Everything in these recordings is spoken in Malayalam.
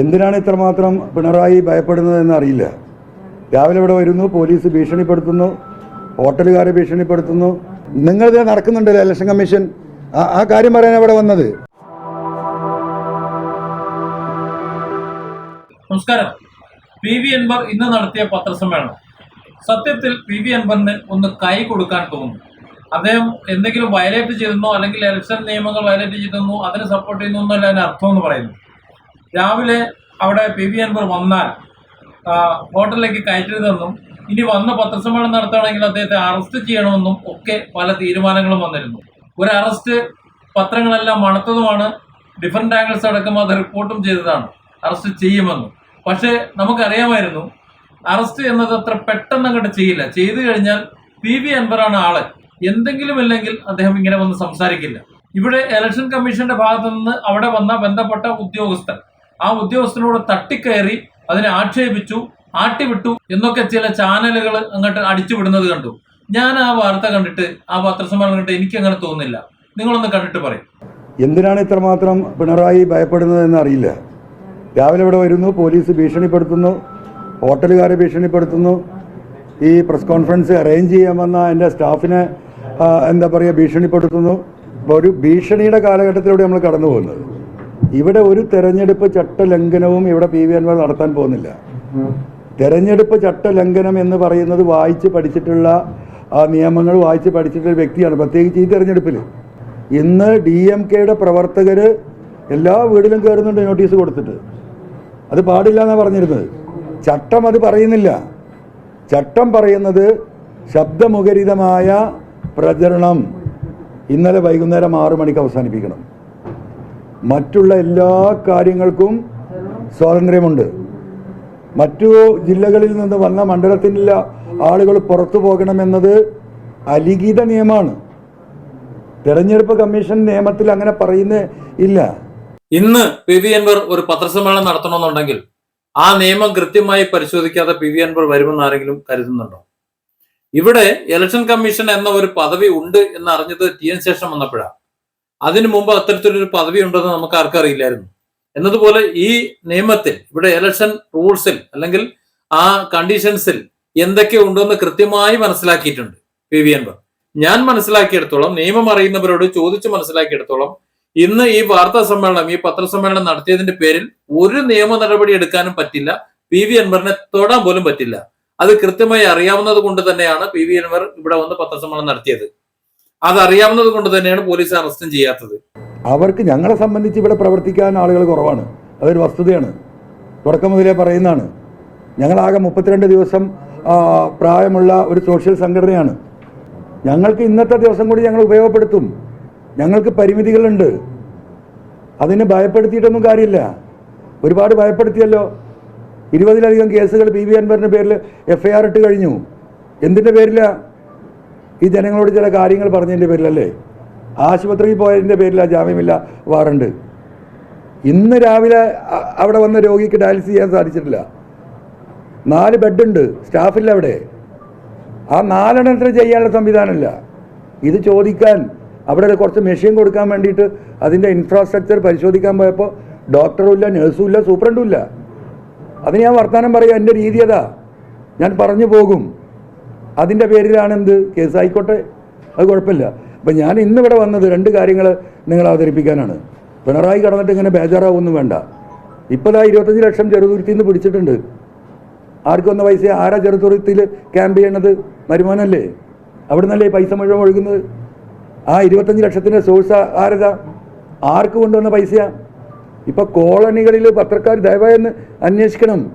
എന്തിനാണ് ഇത്രമാത്രം പിണറായി ഭയപ്പെടുന്നത് അറിയില്ല. രാവിലെ ഇവിടെ വരുന്നു പോലീസ് ഭീഷണിപ്പെടുത്തുന്നു ഹോട്ടലുകാരെ ഭീഷണിപ്പെടുത്തുന്നു. നിങ്ങളിത് നടക്കുന്നുണ്ടല്ലോ ഇലക്ഷൻ കമ്മീഷൻ? ആ കാര്യം പറയാൻ ഇവിടെ വന്നത്. നമസ്കാരം. പി വി അൻവർ ഇന്ന് നടത്തിയ പത്രസമ്മേളനം. സത്യത്തിൽ പി വി അൻവറിന് ഒന്ന് കൈ കൊടുക്കാൻ തോന്നുന്നു. അദ്ദേഹം എന്തെങ്കിലും വയലേറ്റ് ചെയ്തെന്നോ അല്ലെങ്കിൽ ഇലക്ഷൻ നിയമങ്ങൾ വയലേറ്റ് ചെയ്തെന്നോ അതിനെ സപ്പോർട്ട് ചെയ്യുന്നു എന്നല്ല അതിന് അർത്ഥം എന്ന് പറയുന്നു രാവിലെ അവിടെ പി വി അൻവർ വന്നാൽ ഹോട്ടലിലേക്ക് കയറ്റരുതെന്നും ഇനി വന്ന് പത്രസമ്മേളനം നടത്തുകയാണെങ്കിൽ അദ്ദേഹത്തെ അറസ്റ്റ് ചെയ്യണമെന്നും ഒക്കെ പല തീരുമാനങ്ങളും വന്നിരുന്നു. ഒരു അറസ്റ്റ് പത്രങ്ങളെല്ലാം മണത്തതുമാണ് ഡിഫറെന്റ് ആംഗിൾസ് അടക്കം അത് റിപ്പോർട്ടും ചെയ്തതാണ്. അറസ്റ്റ് ചെയ്യുമെന്നും. പക്ഷേ നമുക്കറിയാമായിരുന്നു അറസ്റ്റ് എന്നത് അത്ര പെട്ടെന്ന് അങ്ങോട്ട് ചെയ്യില്ല. ചെയ്തു കഴിഞ്ഞാൽ പി വി അൻവറാണ് ആൾ. എന്തെങ്കിലും ഇല്ലെങ്കിൽ അദ്ദേഹം ഇങ്ങനെ വന്ന് സംസാരിക്കില്ല. ഇവിടെ ഇലക്ഷൻ കമ്മീഷന്റെ ഭാഗത്തു നിന്ന് അവിടെ വന്ന ബന്ധപ്പെട്ട ഉദ്യോഗസ്ഥൻ ആ ഉദ്യോഗസ്ഥനോട് തട്ടിക്കയറി അതിനെ ആക്ഷേപിച്ചു ആട്ടിവിട്ടു എന്നൊക്കെ ചില ചാനലുകൾ അങ്ങോട്ട് അടിച്ചുവിടുന്നത് കണ്ടു. ഞാൻ ആ വാർത്ത കണ്ടിട്ട് ആ പത്രസമ്മേളനം കണ്ടിട്ട് എനിക്ക് അങ്ങനെ തോന്നുന്നില്ല. നിങ്ങളൊന്ന് കണ്ടിട്ട് പറയും. എന്തിനാണ് ഇത്രമാത്രം പിണറായി ഭയപ്പെടുന്നതെന്ന് അറിയില്ല. രാവിലെ ഇവിടെ വരുന്നു പോലീസ് ഭീഷണിപ്പെടുത്തുന്നു ഹോട്ടലുകാരെ ഭീഷണിപ്പെടുത്തുന്നു. ഈ പ്രസ് കോൺഫറൻസ് അറേഞ്ച് ചെയ്യാൻ വന്ന എന്റെ സ്റ്റാഫിനെ എന്താ പറയുക ഭീഷണിപ്പെടുത്തുന്നു. ഒരു ഭീഷണിയുടെ കാലഘട്ടത്തിലൂടെ നമ്മൾ കടന്നു പോകുന്നത് ഇവിടെ ഒരു തെരഞ്ഞെടുപ്പ് ചട്ടലംഘനവും ഇവിടെ പി വി അൻവർ നടത്താൻ പോകുന്നില്ല. തെരഞ്ഞെടുപ്പ് ചട്ടലംഘനം എന്ന് പറയുന്നത് വായിച്ച് പഠിച്ചിട്ടുള്ള നിയമങ്ങൾ വായിച്ച് പഠിച്ചിട്ടുള്ള വ്യക്തിയാണ്. പ്രത്യേകിച്ച് ഈ തെരഞ്ഞെടുപ്പിൽ ഇന്ന് ഡി എം കെയുടെ പ്രവർത്തകർ എല്ലാ വീടിലും കയറുന്നുണ്ട് നോട്ടീസ് കൊടുത്തിട്ട്. അത് പാടില്ല എന്നാണ് പറഞ്ഞിരുന്നത്. ചട്ടം അത് പറയുന്നില്ല. ചട്ടം പറയുന്നത് ശബ്ദമുഖരിതമായ പ്രചരണം ഇന്നലെ വൈകുന്നേരം ആറു മണിക്ക് അവസാനിപ്പിക്കണം. മറ്റുള്ള എല്ലാ കാര്യങ്ങൾക്കും സ്വാതന്ത്ര്യമുണ്ട്. മറ്റു ജില്ലകളിൽ നിന്ന് വന്ന മണ്ഡലത്തിലുള്ള ആളുകൾ പുറത്തു പോകണമെന്നത് അലിഖിത നിയമമാണ്. തെരഞ്ഞെടുപ്പ് കമ്മീഷൻ നിയമത്തിൽ അങ്ങനെ പറയുന്ന ഇല്ല. ഇന്ന് പി വി അൻവർ ഒരു പത്രസമ്മേളനം നടത്തണമെന്നുണ്ടെങ്കിൽ ആ നിയമം കൃത്യമായി പരിശോധിക്കാതെ പി വി അൻവർ വരുമെന്ന് ആരെങ്കിലും കരുതുന്നുണ്ടോ? ഇവിടെ ഇലക്ഷൻ കമ്മീഷൻ എന്ന ഒരു പദവി ഉണ്ട് എന്ന് അറിഞ്ഞത് ടി എൻ ശേഷം വന്നപ്പോഴാണ് അതിനു മുമ്പ് അത്തരത്തിലൊരു പദവി ഉണ്ടെന്ന് നമുക്ക് ആർക്കറിയില്ലായിരുന്നു എന്നതുപോലെ ഈ നിയമത്തിൽ ഇവിടെ ഇലക്ഷൻ റൂൾസിൽ അല്ലെങ്കിൽ ആ കണ്ടീഷൻസിൽ എന്തൊക്കെ ഉണ്ടെന്ന് കൃത്യമായി മനസ്സിലാക്കിയിട്ടുണ്ട് പി. വി. അൻവർ. ഞാൻ മനസ്സിലാക്കിയെടുത്തോളം നിയമം അറിയുന്നവരോട് ചോദിച്ചു മനസ്സിലാക്കിയെടുത്തോളം ഇന്ന് ഈ വാർത്താ സമ്മേളനം ഈ പത്രസമ്മേളനം നടത്തിയതിന്റെ പേരിൽ ഒരു നിയമ നടപടി എടുക്കാനും പറ്റില്ല പി. വി. അൻവറിനെ തൊടാൻ പോലും പറ്റില്ല. അത് കൃത്യമായി അറിയാവുന്നത് കൊണ്ട് തന്നെയാണ് പി. വി. അൻവർ ഇവിടെ വന്ന് പത്രസമ്മേളനം നടത്തിയത്. അത് അറിയാവുന്നത് കൊണ്ട് തന്നെയാണ് പോലീസ് അറസ്റ്റും ചെയ്യാത്തത്. അവർക്ക് ഞങ്ങളെ സംബന്ധിച്ച് ഇവിടെ പ്രവർത്തിക്കാൻ ആളുകൾ കുറവാണ്. അതൊരു വസ്തുതയാണ്. തുടക്കം മുതലേ പറയുന്നതാണ്. ഞങ്ങളാകെ മുപ്പത്തിരണ്ട് ദിവസം പ്രായമുള്ള ഒരു സോഷ്യൽ സംഘടനയാണ്. ഞങ്ങൾക്ക് ഇന്നത്തെ ദിവസം കൂടി ഞങ്ങൾ ഉപയോഗപ്പെടുത്തും. ഞങ്ങൾക്ക് പരിമിതികളുണ്ട്. അതിന് ഭയപ്പെടുത്തിയിട്ടൊന്നും കാര്യമില്ല. ഒരുപാട് ഭയപ്പെടുത്തിയല്ലോ. ഇരുപതിലധികം കേസുകൾ പി വി അൻവറിന്റെ പേരിൽ എഫ് ഐ ആർ ഇട്ട് കഴിഞ്ഞു. എന്തിന്റെ പേരിലാ? ഈ ജനങ്ങളോട് ചില കാര്യങ്ങൾ പറഞ്ഞതിന്റെ പേരിലല്ലേ? ആശുപത്രിയിൽ പോയതിന്റെ പേരിലാണ് ജാമ്യമില്ല വാറണ്ട്. ഇന്ന് രാവിലെ അവിടെ വന്ന രോഗിക്ക് ഡയാലിസിസ് ചെയ്യാൻ സാധിച്ചിട്ടില്ല. നാല് ബെഡുണ്ട്. സ്റ്റാഫില്ല അവിടെ. ആ നാലെണ്ണത്തിന് ചെയ്യാനുള്ള സംവിധാനമില്ല. ഇത് ചോദിക്കാൻ അവിടെ കുറച്ച് മെഷീൻ കൊടുക്കാൻ വേണ്ടിയിട്ട് അതിന്റെ ഇൻഫ്രാസ്ട്രക്ചർ പരിശോധിക്കാൻ പോയപ്പോൾ ഡോക്ടറും ഇല്ല നഴ്സും ഇല്ല സൂപ്രണ്ടും ഇല്ല അത് ഞാൻ വർത്തമാനം പറയാം എന്റെ രീതി അതാ. ഞാൻ പറഞ്ഞു പോകും. അതിന്റെ പേരിലാണ് എന്ത്? കേസായിക്കോട്ടെ അത് കുഴപ്പമില്ല. അപ്പം ഞാൻ ഇന്ന് ഇവിടെ വന്നത് രണ്ട് കാര്യങ്ങൾ നിങ്ങൾ അവതരിപ്പിക്കാനാണ്. പിണറായി കടന്നിട്ട് ഇങ്ങനെ ബേജാറാവൊന്നും വേണ്ട. ഇപ്പോൾ ഇരുപത്തഞ്ച് ലക്ഷം ചെറുതുരുത്തിൽ നിന്ന് പിടിച്ചിട്ടുണ്ട്. ആർക്കും വന്ന പൈസ ആരാ ചെറുതുരുത്തിയിൽ ക്യാമ്പ് ചെയ്യണത്? വരുമാനമല്ലേ അവിടെ നിന്നല്ലേ പൈസ മുഴുവൻ ഒഴുകുന്നത്? ആ ഇരുപത്തഞ്ച് ലക്ഷത്തിന്റെ സോഴ്സ് ആരതാ? ആർക്ക് കൊണ്ടുവന്ന പൈസയാ? ഇപ്പം കോളനികളിൽ പത്രക്കാർ ദയവായി ഒന്ന് അന്വേഷിക്കണം.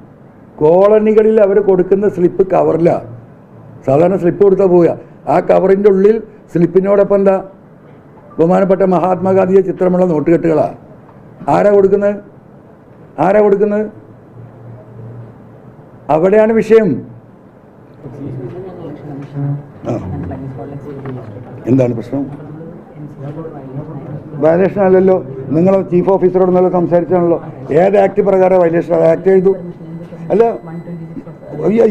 കോളനികളിൽ അവർ കൊടുക്കുന്ന സ്ലിപ്പ് കവറില്ല സാധാരണ സ്ലിപ്പ് കൊടുത്താൽ പോവുക. ആ കവറിന്റെ ഉള്ളിൽ സ്ലിപ്പിനോടൊപ്പം എന്താ? ബഹുമാനപ്പെട്ട മഹാത്മാഗാന്ധിയെ ചിത്രമുള്ള നോട്ടുകെട്ടുകളാണ് ആരാ കൊടുക്കുന്നത്? ആരാ കൊടുക്കുന്നത്? അവിടെയാണ് വിഷയം. എന്താണ് പ്രശ്നം? വയലേഷൻ അല്ലല്ലോ. നിങ്ങൾ ചീഫ് ഓഫീസറോട് നല്ല സംസാരിച്ചാണല്ലോ. ഏത് ആക്ട് പ്രകാരം വയലേഷൻ ആക്ട് ചെയ്തു. അല്ല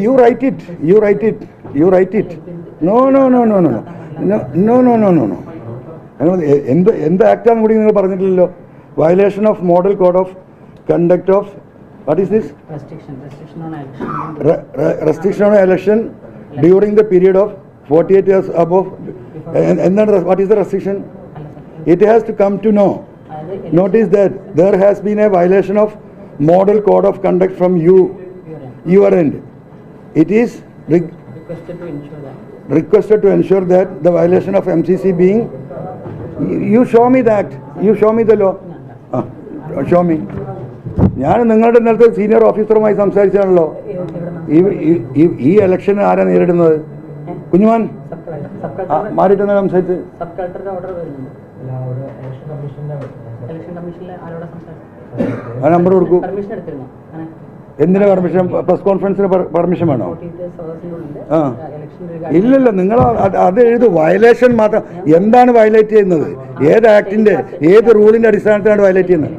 you write it you write it you write it no no no no no no no no no no no നിങ്ങൾ എ- എന്ത് എന്ത് ആക്ടാന്ന് കൂടി നിങ്ങൾ പറഞ്ഞിട്ടില്ലല്ലോ? Violation of model code of conduct of what is this restriction, restriction on election. Restriction on election during the period of forty eight years above എന്താണ് what is the restriction it has to come to know notice notice there has been a violation of model code of conduct from you your end it is requested to ensure that. requested to ensure that the violation of mcc being you show me that. You show me the law. Ah, show me. ഞാൻ നിങ്ങളുടെ ഇന്നലത്തെ സീനിയർ ഓഫീസറുമായി സംസാരിച്ചാണല്ലോ. ഈ ഇലക്ഷൻ ആരാ നേരിടുന്നത്? കുഞ്ഞുമാൻ. മാറിയിട്ട് സംസാരിച്ച്. ആ നമ്പർ കൊടുക്കൂ. എന്തിനാ പെർമിഷൻ പ്രസ് കോൺഫറൻസിന് പെർമിഷൻ വേണോ? ആ. ഇല്ലല്ല നിങ്ങൾ അത് എഴുത്. വയലേഷൻ മാത്രം. എന്താണ് വയലേറ്റ് ചെയ്യുന്നത്? ഏത് ആക്ടിന്റെ ഏത് റൂളിന്റെ അടിസ്ഥാനത്തിലാണ് വയലേറ്റ് ചെയ്യുന്നത്?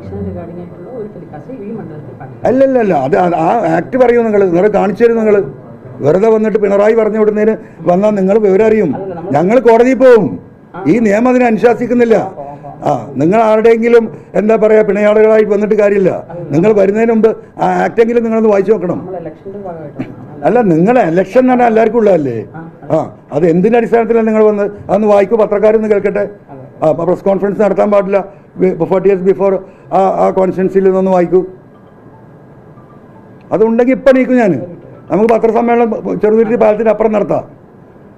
അത് അത് ആ ആക്ട് പറയൂ നിങ്ങൾ നിങ്ങൾ കാണിച്ചു തരും നിങ്ങൾ വെറുതെ വന്നിട്ട് പിണറായി പറഞ്ഞു വിടുന്നതിന് വന്നാൽ നിങ്ങൾ വിവരം അറിയും. ഞങ്ങൾ കോടതിയിൽ പോവും. ഈ നിയമം അതിനെ അനുശാസിക്കുന്നില്ല. ആ നിങ്ങൾ ആരുടെയെങ്കിലും എന്താ പറയാ പിണയാളുകളായിട്ട് വന്നിട്ട് കാര്യമില്ല. നിങ്ങൾ വരുന്നതിന് മുമ്പ് ആ ആക്ടെങ്കിലും നിങ്ങളൊന്ന് വായിച്ചു നോക്കണം. അല്ല നിങ്ങളെ ഇലക്ഷൻ തന്നെ എല്ലാവർക്കും ഉള്ളതല്ലേ? ആ അത്. എന്തിന്റെ അടിസ്ഥാനത്തിലാണ് നിങ്ങൾ വന്ന്? അതൊന്ന് വായിക്കൂ പത്രക്കാരൊന്ന് കേൾക്കട്ടെ. ആ പ്രസ് കോൺഫറൻസ് നടത്താൻ പാടില്ല. ഫോർട്ടി ഇയേഴ്സ് ബിഫോർ ആ ആ കോൺഫറൻസിൽ നിന്നൊന്ന് വായിക്കൂ. അതുണ്ടെങ്കിൽ ഇപ്പം നീക്കും ഞാൻ. നമുക്ക് പത്രസമ്മേളനം ചെറുതുരുത്തി പാലത്തിന്റെ അപ്പുറം നടത്താം.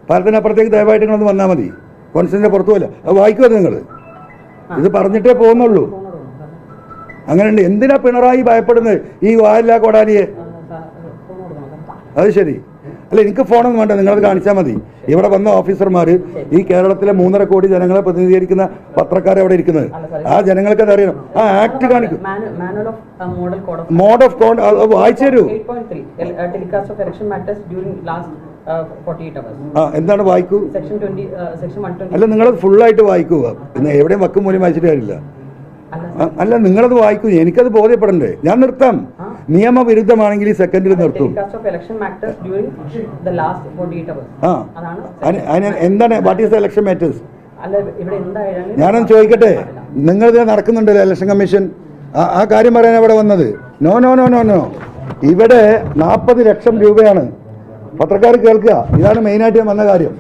പാലത്തിന്റെ അപ്പുറത്തേക്ക് ദയവായിട്ട് നിങ്ങളൊന്ന് വന്നാൽ മതി. കോൺഫറൻസിന്റെ പുറത്തുമല്ല അത് വായിക്കുമോ നിങ്ങൾ. ഇത് പറഞ്ഞിട്ടേ പോകുന്നുള്ളൂ. അങ്ങനെയുണ്ട്. എന്തിനാ പിണറായി ഭയപ്പെടുന്നത്? ഈ വായില്ല കൊടാലിയെ. അത് ശരി. അല്ല എനിക്ക് ഫോണൊന്നും വേണ്ട. നിങ്ങളത് കാണിച്ചാൽ മതി. ഇവിടെ വന്ന ഓഫീസർമാർ ഈ കേരളത്തിലെ മൂന്നര കോടി ജനങ്ങളെ പ്രതിനിധീകരിക്കുന്ന പത്രക്കാർ അവിടെ ഇരിക്കുന്നത്. ആ ജനങ്ങൾക്ക് അത് അറിയണം. ആ ആക്ട് കാണിക്കും. Of code of mode of con വായിച്ചു തരൂ. 8.3 el- telecast of election matters during last 48 hours. ആ എന്താണ് വായിക്കൂ? Section 20, uh, section 120. അല്ല നിങ്ങളത് ഫുള്ളായിട്ട് വായിക്കുക പിന്നെ എവിടെയും വക്കും മൂലം വായിച്ചിട്ട് കാര്യമില്ല. അല്ല, നിങ്ങളത് വായിക്കൂ. എനിക്കത് ബോധ്യപ്പെടണ്ടേ? ഞാൻ നിർത്താം. നിയമവിരുദ്ധമാണെങ്കിൽ ഈ സെക്കൻഡിൽ നിർത്തും. Telecast of election matters during the last 48 hours. ആ. എന്താണ് what is the election matters ഇവിടെ ഞാനൊന്ന് ചോദിക്കട്ടെ? നിങ്ങൾ ഇത് നടക്കുന്നുണ്ടല്ലോ ഇലക്ഷൻ കമ്മീഷൻ ആ- ആ കാര്യം പറയാൻ അവിടെ വന്നത്? No no no no no ഇവിടെ നാൽപ്പത് ലക്ഷം രൂപയാണ്. പത്രക്കാർ കേൾക്കുക. ഇതാണ് മെയിനായിട്ട് ഞാൻ വന്ന കാര്യം.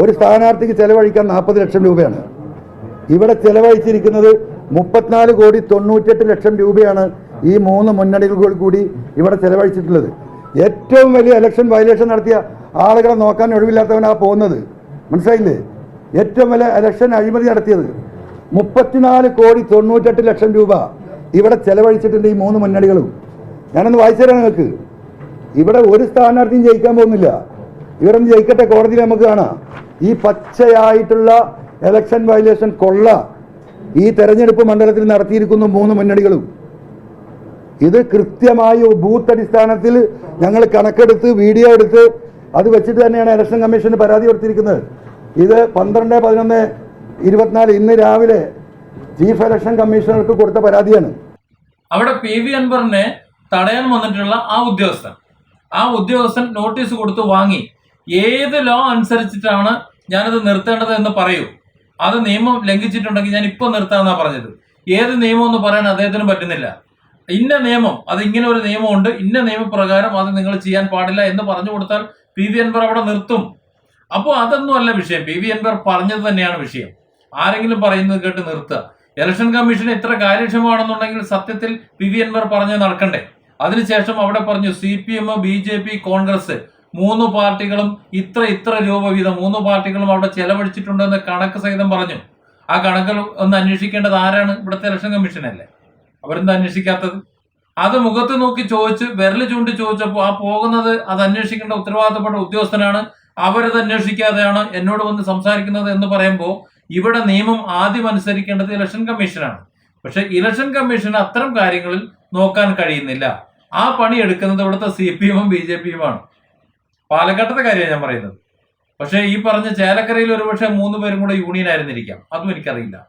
ഒരു സ്ഥാനാർത്ഥിക്ക് ചെലവഴിക്കാൻ നാൽപ്പത് ലക്ഷം രൂപയാണ്. ഇവിടെ ചെലവഴിച്ചിരിക്കുന്നത് മുപ്പത്തിനാല് കോടി തൊണ്ണൂറ്റെട്ട് ലക്ഷം രൂപയാണ് ഈ മൂന്ന് മുന്നണികൾ കൂടി ഇവിടെ ചെലവഴിച്ചിട്ടുള്ളത്. ഏറ്റവും വലിയ ഇലക്ഷൻ വയലേഷൻ നടത്തിയ ആളുകളെ നോക്കാൻ ഒഴിവില്ലാത്തവനാ പോകുന്നത്. മനസ്സിലായില്ലേ? ഏറ്റവും വലിയ ഇലക്ഷൻ അഴിമതി നടത്തിയത് മുപ്പത്തിനാല് കോടി തൊണ്ണൂറ്റെട്ട് ലക്ഷം രൂപ ഇവിടെ ചെലവഴിച്ചിട്ടുണ്ട് ഈ മൂന്ന് മുന്നണികളും. ഞാനൊന്ന് വായിച്ചു തരാം നിങ്ങൾക്ക്. ഇവിടെ ഒരു സ്ഥാനാർത്ഥിയും ജയിക്കാൻ പോകുന്നില്ല. ഇവരൊന്ന് ജയിക്കട്ടെ കോടതിയിൽ നമുക്ക് കാണാം. ഈ പച്ചയായിട്ടുള്ള എലക്ഷൻ വയലേഷൻ കൊള്ള ഈ തെരഞ്ഞെടുപ്പ് മണ്ഡലത്തിൽ നടത്തിയിരിക്കുന്നു മൂന്ന് മുന്നണികളും. ഇത് കൃത്യമായി ബൂത്ത് അടിസ്ഥാനത്തിൽ ഞങ്ങൾ കണക്കെടുത്ത് വീഡിയോ എടുത്ത് അത് വെച്ചിട്ട് തന്നെയാണ് ഇലക്ഷൻ കമ്മീഷന് പരാതി കൊടുത്തിരിക്കുന്നത്. ഇത് പന്ത്രണ്ട് പതിനൊന്ന് ഇരുപത്തിനാല് ഇന്ന് രാവിലെ ചീഫ് ഇലക്ഷൻ കമ്മീഷണർക്ക് കൊടുത്ത പരാതിയാണ്. അവിടെ പി വി അൻവറിനെ തടയാൻ വന്നിട്ടുള്ള ആ ഉദ്യോഗസ്ഥൻ. ആ ഉദ്യോഗസ്ഥൻ നോട്ടീസ് കൊടുത്ത് വാങ്ങി. ഏത് ലോ അനുസരിച്ചിട്ടാണ് ഞാനത് നിർത്തേണ്ടത് എന്ന് പറയൂ. അത് നിയമം ലംഘിച്ചിട്ടുണ്ടെങ്കിൽ ഞാൻ ഇപ്പോൾ നിർത്താമെന്നാ പറഞ്ഞത്. ഏത് നിയമം എന്ന് പറയാൻ അദ്ദേഹത്തിന് പറ്റുന്നില്ല. ഇന്ന നിയമം അത് ഇങ്ങനെ ഒരു നിയമമുണ്ട് ഇന്ന നിയമപ്രകാരം അത് നിങ്ങൾ ചെയ്യാൻ പാടില്ല എന്ന് പറഞ്ഞു കൊടുത്താൽ പി. വി. അൻവർ അവിടെ നിർത്തും. അപ്പോൾ അതൊന്നുമല്ല വിഷയം. പി. വി. അൻവർ പറഞ്ഞത് തന്നെയാണ് വിഷയം. ആരെങ്കിലും പറയുന്നത് കേട്ട് നിർത്തുക. ഇലക്ഷൻ കമ്മീഷൻ എത്ര കാര്യക്ഷമമാണെന്നുണ്ടെങ്കിൽ സത്യത്തിൽ പി. വി. അൻവർ പറഞ്ഞ് നടക്കണ്ടേ? അതിനുശേഷം അവിടെ പറഞ്ഞു C P M B J P Congress മൂന്ന് പാർട്ടികളും ഇത്ര ഇത്ര രൂപ വീതം മൂന്ന് പാർട്ടികളും അവിടെ ചെലവഴിച്ചിട്ടുണ്ടെന്ന് കണക്ക് സഹിതം പറഞ്ഞു. ആ കണക്കുകൾ ഒന്ന് അന്വേഷിക്കേണ്ടത് ആരാണ്? ഇവിടുത്തെ ഇലക്ഷൻ കമ്മീഷനല്ലേ? അവരെന്താ അന്വേഷിക്കാത്തത്? അത് മുഖത്ത് നോക്കി ചോദിച്ച് വിരൽ ചൂണ്ടി ചോദിച്ചപ്പോൾ ആ പോകുന്നത് അത് അന്വേഷിക്കേണ്ട ഉത്തരവാദിത്തപ്പെട്ട ഉദ്യോഗസ്ഥനാണ്. അവരത് അന്വേഷിക്കാതെയാണ് എന്നോട് വന്ന് സംസാരിക്കുന്നത് എന്ന് പറയുമ്പോൾ ഇവിടെ നിയമം ആദ്യം അനുസരിക്കേണ്ടത് ഇലക്ഷൻ കമ്മീഷനാണ്. പക്ഷെ ഇലക്ഷൻ കമ്മീഷൻ അത്തരം കാര്യങ്ങളിൽ നോക്കാൻ കഴിയുന്നില്ല. ആ പണി എടുക്കുന്നത് ഇവിടുത്തെ സി പി എമ്മും ബി ജെ പിയുമാണ് പാലക്കാട്ടത്തെ കാര്യമാണ് ഞാൻ പറയുന്നത്. പക്ഷേ ഈ പറഞ്ഞ ചേലക്കരയിൽ ഒരുപക്ഷെ മൂന്ന് പേരും കൂടെ യൂണിയൻ ആയിരുന്നിരിക്കാം. അതും എനിക്കറിയില്ല.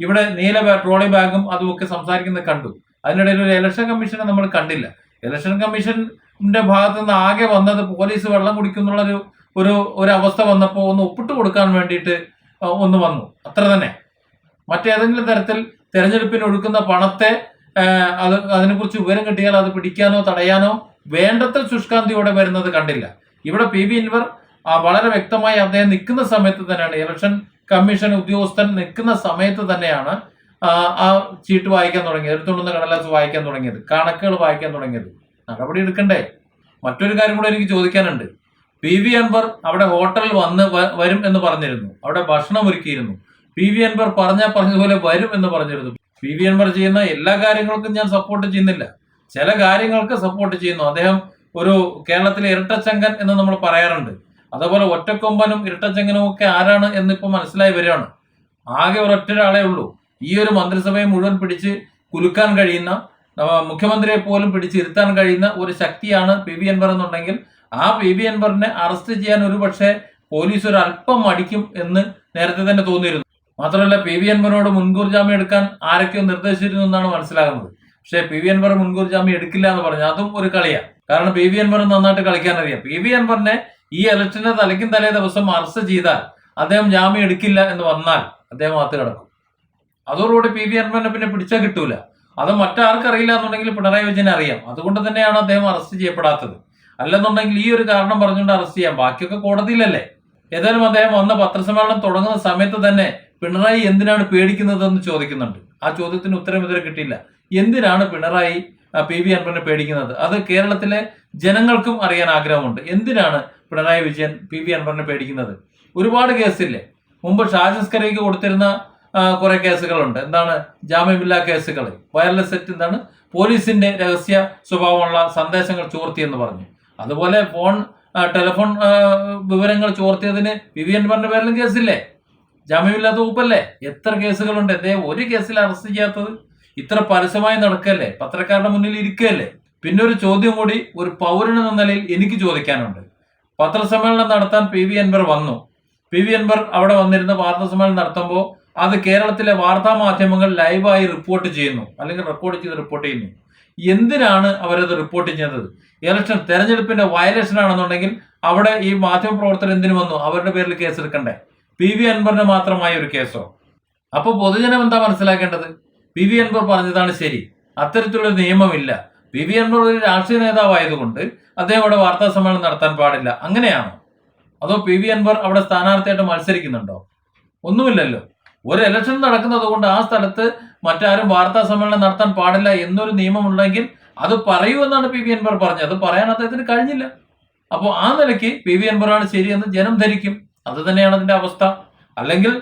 ഇവിടെ നീല ട്രോളി ബാഗും അതുമൊക്കെ സംസാരിക്കുന്നത് കണ്ടു. അതിനിടയിൽ ഒരു ഇലക്ഷൻ കമ്മീഷനെ നമ്മൾ കണ്ടില്ല. ഇലക്ഷൻ കമ്മീഷന്റെ ഭാഗത്ത് നിന്ന് ആകെ വന്നത് പോലീസ് വെള്ളം കുടിക്കുന്നുള്ളൊരു ഒരു ഒരു അവസ്ഥ വന്നപ്പോൾ ഒന്ന് ഒപ്പിട്ട് കൊടുക്കാൻ വേണ്ടിയിട്ട് ഒന്ന് വന്നു. അത്ര തന്നെ. മറ്റേതെങ്കിലും തരത്തിൽ തെരഞ്ഞെടുപ്പിന് ഒഴുക്കുന്ന പണത്തെ അത് അതിനെക്കുറിച്ച് വിവരം കിട്ടിയാൽ അത് പിടിക്കാനോ തടയാനോ വേണ്ടത്ര ശുഷ്കാന്തിയോടെ വരുന്നത് കണ്ടില്ല. ഇവിടെ പി വി ഇൻവർ വളരെ വ്യക്തമായി അദ്ദേഹം നിൽക്കുന്ന സമയത്ത് തന്നെയാണ് ഇലക്ഷൻ കമ്മീഷൻ ഉദ്യോഗസ്ഥൻ നിൽക്കുന്ന സമയത്ത് തന്നെയാണ് ആ, ആ ചീട്ട് വായിക്കാൻ തുടങ്ങിയത് എടുത്തുകൊണ്ടുവന്ന കടലാസ് വായിക്കാൻ തുടങ്ങിയത് കണക്കുകൾ വായിക്കാൻ തുടങ്ങിയത്. നടപടി എടുക്കണ്ടേ? മറ്റൊരു കാര്യം കൂടെ എനിക്ക് ചോദിക്കാനുണ്ട്. പി വി അൻവർ അവിടെ ഹോട്ടലിൽ വന്ന് വരും എന്ന് പറഞ്ഞിരുന്നു. അവിടെ ഭക്ഷണം ഒരുക്കിയിരുന്നു. പി വി അൻവർ പറഞ്ഞാൽ പറഞ്ഞതുപോലെ വരും എന്ന് പറഞ്ഞിരുന്നു. പി വി അൻവർ ചെയ്യുന്ന എല്ലാ കാര്യങ്ങൾക്കും ഞാൻ സപ്പോർട്ട് ചെയ്യുന്നില്ല. ചില കാര്യങ്ങൾക്ക് സപ്പോർട്ട് ചെയ്യുന്നു. അദ്ദേഹം ഒരു കേരളത്തിലെ ഇരട്ടച്ചങ്കൻ എന്ന് നമ്മൾ പറയാറുണ്ട്. അതേപോലെ ഒറ്റക്കൊമ്പനും ഇരട്ടച്ചങ്കനും ഒക്കെ ആരാണ് എന്നിപ്പോൾ മനസ്സിലായി വരികയാണ്. ആകെ ഒരൊറ്റ ഒരാളേ ഉള്ളൂ. ഈ ഒരു മന്ത്രിസഭയെ മുഴുവൻ പിടിച്ച് കുലുക്കാൻ കഴിയുന്ന മുഖ്യമന്ത്രിയെ പോലും പിടിച്ചിരുത്താൻ കഴിയുന്ന ഒരു ശക്തിയാണ് പി വി അൻവർ എന്നുണ്ടെങ്കിൽ ആ പി വി അൻവറിനെ അറസ്റ്റ് ചെയ്യാൻ ഒരു പക്ഷേ പോലീസ് ഒരു അല്പം മടിക്കും എന്ന് നേരത്തെ തന്നെ തോന്നിയിരുന്നു. മാത്രമല്ല പി വി അൻവറിനോട് മുൻകൂർ ജാമ്യം എടുക്കാൻ ആരൊക്കെയോ നിർദ്ദേശിച്ചിരുന്നു എന്നാണ് മനസ്സിലാകുന്നത്. പക്ഷേ പി വി അൻവർ മുൻകൂർ ജാമ്യം എടുക്കില്ല എന്ന് പറഞ്ഞു. അതും ഒരു കളിയാണ് കാരണം പി വി അൻവർ നന്നായിട്ട് കളിക്കാൻ അറിയാം. പി വി അൻവറിനെ ഈ ഇലക്ഷന്റെ തലയ്ക്കും തലേ ദിവസം അറസ്റ്റ് ചെയ്താൽ അദ്ദേഹം ജാമ്യം എടുക്കില്ല എന്ന് വന്നാൽ അദ്ദേഹം അകത്ത് കിടക്കും. അതോടുകൂടി പി വി അൻവറിനെ പിന്നെ പിടിച്ചാൽ കിട്ടൂല. അത് മറ്റാർക്കറിയില്ല എന്നുണ്ടെങ്കിൽ പിണറായി വിജയൻ അറിയാം. അതുകൊണ്ട് തന്നെയാണ് അദ്ദേഹം അറസ്റ്റ് ചെയ്യപ്പെടാത്തത്. അല്ലെന്നുണ്ടെങ്കിൽ ഈ ഒരു കാരണം പറഞ്ഞുകൊണ്ട് അറസ്റ്റ് ചെയ്യാം. ബാക്കിയൊക്കെ കോടതിയിലല്ലേ. ഏതായാലും അദ്ദേഹം വന്ന പത്രസമ്മേളനം തുടങ്ങുന്ന സമയത്ത് തന്നെ പിണറായി എന്തിനാണ് പേടിക്കുന്നതെന്ന് ചോദിക്കുന്നുണ്ട്. ആ ചോദ്യത്തിന് ഉത്തരം ഇതുവരെ കിട്ടിയില്ല. എന്തിനാണ് പിണറായി പി വി അൻപനെ പേടിക്കുന്നത്? അത് കേരളത്തിലെ ജനങ്ങൾക്കും അറിയാൻ ആഗ്രഹമുണ്ട്. എന്തിനാണ് പിണറായി വിജയൻ പി വി അൻപനെ പേടിക്കുന്നത്? ഒരുപാട് കേസില്ലേ? മുമ്പ് ഷാജസ്കരയ്ക്ക് കൊടുത്തിരുന്ന കുറെ കേസുകളുണ്ട്. എന്താണ്? ജാമ്യമില്ലാ കേസുകൾ. വയർലെസ് സെറ്റ് എന്താണ്? പോലീസിന്റെ രഹസ്യ സ്വഭാവമുള്ള സന്ദേശങ്ങൾ ചോർത്തി എന്ന് പറഞ്ഞു. അതുപോലെ ഫോൺ ടെലിഫോൺ വിവരങ്ങൾ ചോർത്തിയതിന് വിവിയൻ അൻവറിന്റെ പേരിലും കേസില്ലേ? ജാമ്യമില്ലാത്ത വകുപ്പല്ലേ? എത്ര കേസുകളുണ്ട്? എന്തേ ഒരു കേസിൽ അറസ്റ്റ് ചെയ്യാത്തത് ഇത്ര പരസ്യമായി നടക്കല്ലേ പത്രക്കാരുടെ മുന്നിൽ ഇരിക്കുകയല്ലേ? പിന്നെ ഒരു ചോദ്യം കൂടി ഒരു പൗരൻ എന്ന നിലയിൽ എനിക്ക് ചോദിക്കാനുണ്ട്. പത്രസമ്മേളനം നടത്താൻ പി വി അൻവർ വന്നു. പി വി അൻവർ അവിടെ വന്നിരുന്ന വാർത്താസമ്മേളനം നടത്തുമ്പോൾ അത് കേരളത്തിലെ വാർത്താ മാധ്യമങ്ങൾ ലൈവായി റിപ്പോർട്ട് ചെയ്യുന്നു. അല്ലെങ്കിൽ റെക്കോർഡ് ചെയ്ത് റിപ്പോർട്ട് ചെയ്യുന്നു. എന്തിനാണ് അവരത് റിപ്പോർട്ട് ചെയ്യുന്നത്? ഇലക്ഷൻ തെരഞ്ഞെടുപ്പിന്റെ വയലേഷൻ ആണെന്നുണ്ടെങ്കിൽ അവിടെ ഈ മാധ്യമ പ്രവർത്തകർ എന്തിനു വന്നു? അവരുടെ പേരിൽ കേസ് എടുക്കണ്ടേ പി വി അൻവറിന് മാത്രമായ ഒരു കേസോ? അപ്പോൾ പൊതുജനം എന്താ മനസ്സിലാക്കേണ്ടത്? പി വി അൻവർ പറഞ്ഞതാണ് ശരി. അത്തരത്തിലുള്ള നിയമമില്ല. പി വി അൻവർ ഒരു രാഷ്ട്രീയ നേതാവായതുകൊണ്ട് അദ്ദേഹം അവിടെ വാർത്താ സമ്മേളനം നടത്താൻ പാടില്ല. അങ്ങനെയാണോ? അതോ പി വി അൻവർ അവിടെ സ്ഥാനാർത്ഥിയായിട്ട് മത്സരിക്കുന്നുണ്ടോ? ഒന്നുമില്ലല്ലോ. ഒരു ഇലക്ഷൻ നടക്കുന്നത് കൊണ്ട് ആ സ്ഥലത്ത് മറ്റാരും വാർത്താ സമ്മേളനം നടത്താൻ പാടില്ല എന്നൊരു നിയമമുണ്ടെങ്കിൽ അത് പറയൂ എന്നാണ് പി വി അൻവർ പറഞ്ഞത്. അത് പറയാൻ അദ്ദേഹത്തിന് കഴിഞ്ഞില്ല. അപ്പോൾ ആ നിലയ്ക്ക് പി വി അൻവറാണ് ശരിയെന്ന് ജനം ധരിക്കും. അത് തന്നെയാണ് അതിന്റെ അവസ്ഥ. അല്ലെങ്കിൽ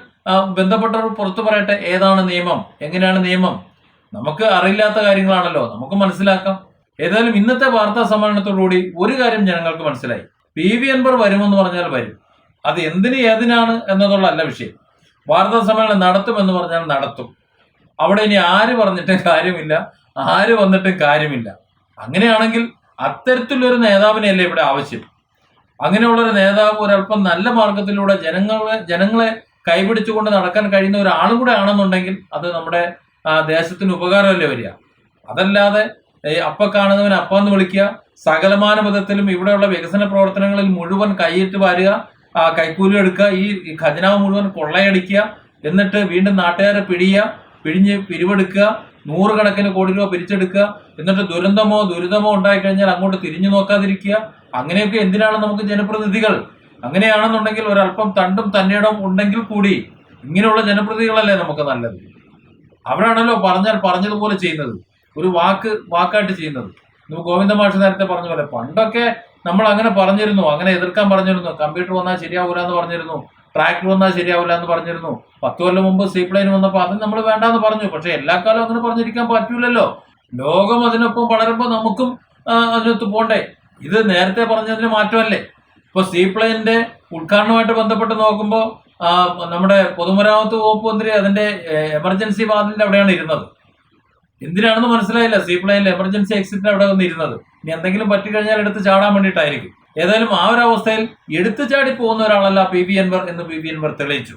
ബന്ധപ്പെട്ടവർ പുറത്തു പറയട്ടെ ഏതാണ് നിയമം? എങ്ങനെയാണ് നിയമം? നമുക്ക് അറിയില്ലാത്ത കാര്യങ്ങളാണല്ലോ. നമുക്ക് മനസ്സിലാക്കാം. ഏതായാലും ഇന്നത്തെ വാർത്താ സമ്മേളനത്തോടുകൂടി ഒരു കാര്യം ജനങ്ങൾക്ക് മനസ്സിലായി. പി വി അൻവർ വരുമെന്ന് പറഞ്ഞാൽ വരും. അത് എന്തിന് ഏതിനാണ് എന്നതുള്ളതല്ല വിഷയം. വാർത്താ സമ്മേളനം നടത്തുമെന്ന് പറഞ്ഞാൽ നടത്തും. അവിടെ ഇനി ആര് പറഞ്ഞിട്ടും കാര്യമില്ല. ആര് വന്നിട്ടും കാര്യമില്ല. അങ്ങനെയാണെങ്കിൽ അത്തരത്തിലൊരു നേതാവിനെയല്ലേ ഇവിടെ ആവശ്യം? അങ്ങനെയുള്ള ഒരു നേതാവ് ഒരല്പം നല്ല മാർഗത്തിലൂടെ ജനങ്ങളെ ജനങ്ങളെ കൈപിടിച്ചുകൊണ്ട് നടക്കാൻ കഴിയുന്ന ഒരാളും കൂടെ ആണെന്നുണ്ടെങ്കിൽ അത് നമ്മുടെ ദേശത്തിന് ഉപകാരമല്ലേ വരിക. അതല്ലാതെ അപ്പ കാണുന്നവൻ അപ്പ എന്ന് വിളിക്കുക സകലമാന വിധത്തിലും ഇവിടെയുള്ള വികസന പ്രവർത്തനങ്ങളിൽ മുഴുവൻ കൈയിട്ട് വാരുക കൈക്കൂലി എടുക്കുക ഈ ഖജനാവ് മുഴുവൻ കൊള്ളയടിക്കുക എന്നിട്ട് വീണ്ടും നാട്ടുകാരെ പിടിയുക പിഴിഞ്ഞ് പിരിവെടുക്കുക നൂറുകണക്കിന് കോടി രൂപ പിരിച്ചെടുക്കുക. എന്നിട്ട് ദുരന്തമോ ദുരിതമോ ഉണ്ടായിക്കഴിഞ്ഞാൽ അങ്ങോട്ട് തിരിഞ്ഞു നോക്കാതിരിക്കുക. അങ്ങനെയൊക്കെ എന്തിനാണ് നമുക്ക് ജനപ്രതിനിധികൾ? അങ്ങനെയാണെന്നുണ്ടെങ്കിൽ ഒരല്പം തണ്ടും തന്നിടം ഉണ്ടെങ്കിൽ കൂടി ഇങ്ങനെയുള്ള ജനപ്രതിനിധികളല്ലേ നമുക്ക് നല്ലത്? അവരാണല്ലോ പറഞ്ഞാൽ പറഞ്ഞതുപോലെ ചെയ്യുന്നത്. ഒരു വാക്ക് വാക്കായിട്ട് ചെയ്യുന്നത്. നമുക്ക് ഗോവിന്ദ മാഷ് നേരത്തെ പറഞ്ഞ പോലെ പണ്ടൊക്കെ നമ്മൾ അങ്ങനെ പറഞ്ഞിരുന്നു അങ്ങനെ എതിർക്കാൻ പറഞ്ഞിരുന്നു. കമ്പ്യൂട്ടർ വന്നാൽ ശരിയാവൂല എന്ന് പറഞ്ഞിരുന്നു. ട്രാക്ടർ വന്നാൽ ശരിയാവില്ല എന്ന് പറഞ്ഞിരുന്നു. പത്ത് കൊല്ലം മുമ്പ് സീപ്ലെയിൻ വന്നപ്പോൾ അത് നമ്മൾ വേണ്ടാന്ന് പറഞ്ഞു. പക്ഷെ എല്ലാ കാലവും അങ്ങനെ പറഞ്ഞിരിക്കാൻ പറ്റൂലല്ലോ. ലോകം അതിനൊപ്പം വളരുമ്പോൾ നമുക്കും അതിനൊത്ത് പോണ്ടേ? ഇത് നേരത്തെ പറഞ്ഞതിന് മാറ്റമല്ലേ? ഇപ്പൊ സീപ്ലെയിന്റെ ഉദ്ഘാടനവുമായിട്ട് ബന്ധപ്പെട്ട് നോക്കുമ്പോൾ നമ്മുടെ പൊതുമരാമത്ത് വകുപ്പ് മന്ത്രി അതിന്റെ എമർജൻസി വാതിലിന്റെ അവിടെയാണ് ഇരുന്നത്. എന്തിനാണെന്ന് മനസ്സിലായില്ല. സീപ്ലെയിനിൽ എമർജൻസി എക്സിറ്റിന്റെ അവിടെ വന്നിരുന്നത് ഇനി എന്തെങ്കിലും പറ്റിക്കഴിഞ്ഞാൽ എടുത്ത് ചാടാൻ വേണ്ടിയിട്ടായിരിക്കും. ഏതായാലും ആ ഒരു അവസ്ഥയിൽ എടുത്തു ചാടി പോകുന്ന ഒരാളല്ല പി വി അൻവർ എന്ന് പി വി അൻവർ തെളിയിച്ചു.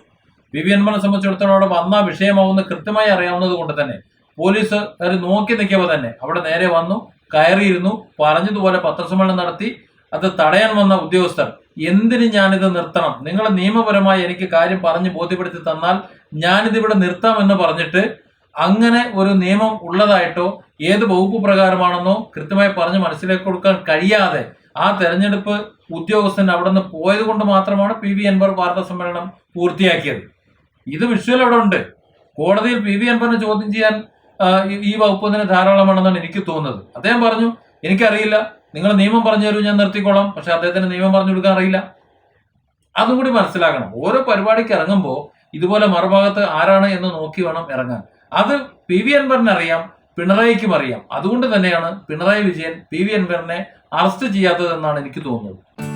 പി വി അൻവറിനെ സംബന്ധിച്ചിടത്തോളം അവിടെ വന്ന വിഷയമാവുന്ന കൃത്യമായി അറിയാവുന്നത് കൊണ്ട് തന്നെ പോലീസ് അവർ നോക്കി നിൽക്കുമ്പോൾ തന്നെ അവിടെ നേരെ വന്നു കയറിയിരുന്നു പറഞ്ഞതുപോലെ പത്രസമ്മേളനം നടത്തി. അത് തടയാൻ വന്ന ഉദ്യോഗസ്ഥർ എന്തിന് ഞാനിത് നിർത്തണം? നിങ്ങൾ നിയമപരമായി എനിക്ക് കാര്യം പറഞ്ഞ് ബോധ്യപ്പെടുത്തി തന്നാൽ ഞാനിത് ഇവിടെ നിർത്താം എന്ന് പറഞ്ഞിട്ട് അങ്ങനെ ഒരു നിയമം ഉള്ളതായിട്ടോ ഏത് വകുപ്പ് പ്രകാരമാണെന്നോ കൃത്യമായി പറഞ്ഞ് മനസ്സിലാക്കി കൊടുക്കാൻ കഴിയാതെ ആ തെരഞ്ഞെടുപ്പ് ഉദ്യോഗസ്ഥൻ അവിടെ നിന്ന് പോയത് കൊണ്ട് മാത്രമാണ് പി വി അൻവർ വാർത്താ സമ്മേളനം പൂർത്തിയാക്കിയത്. ഇത് വിഷ്വൽ അവിടെ ഉണ്ട്. കോടതിയിൽ പി വി അൻവറിനെ ചോദ്യം ചെയ്യാൻ ഈ- വകുപ്പതിന് ധാരാളമാണെന്നാണ് എനിക്ക് തോന്നുന്നത്. അദ്ദേഹം പറഞ്ഞു എനിക്കറിയില്ല. നിങ്ങൾ നിയമം പറഞ്ഞു തരൂ ഞാൻ നിർത്തിക്കോളാം. പക്ഷെ അദ്ദേഹത്തിന് നിയമം പറഞ്ഞു കൊടുക്കാൻ അറിയില്ല. അതും കൂടി മനസ്സിലാക്കണം. ഓരോ പരിപാടിക്ക് ഇറങ്ങുമ്പോൾ ഇതുപോലെ മറുഭാഗത്ത് ആരാണ് എന്ന് നോക്കി വേണം ഇറങ്ങാൻ. അത് പി വി അൻവറിന് അറിയാം പിണറായിക്കും അറിയാം. അതുകൊണ്ട് തന്നെയാണ് പിണറായി വിജയൻ പി വി അൻവറിനെ അറസ്റ്റ് ചെയ്യാത്തതെന്നാണ് എനിക്ക് തോന്നുന്നത്.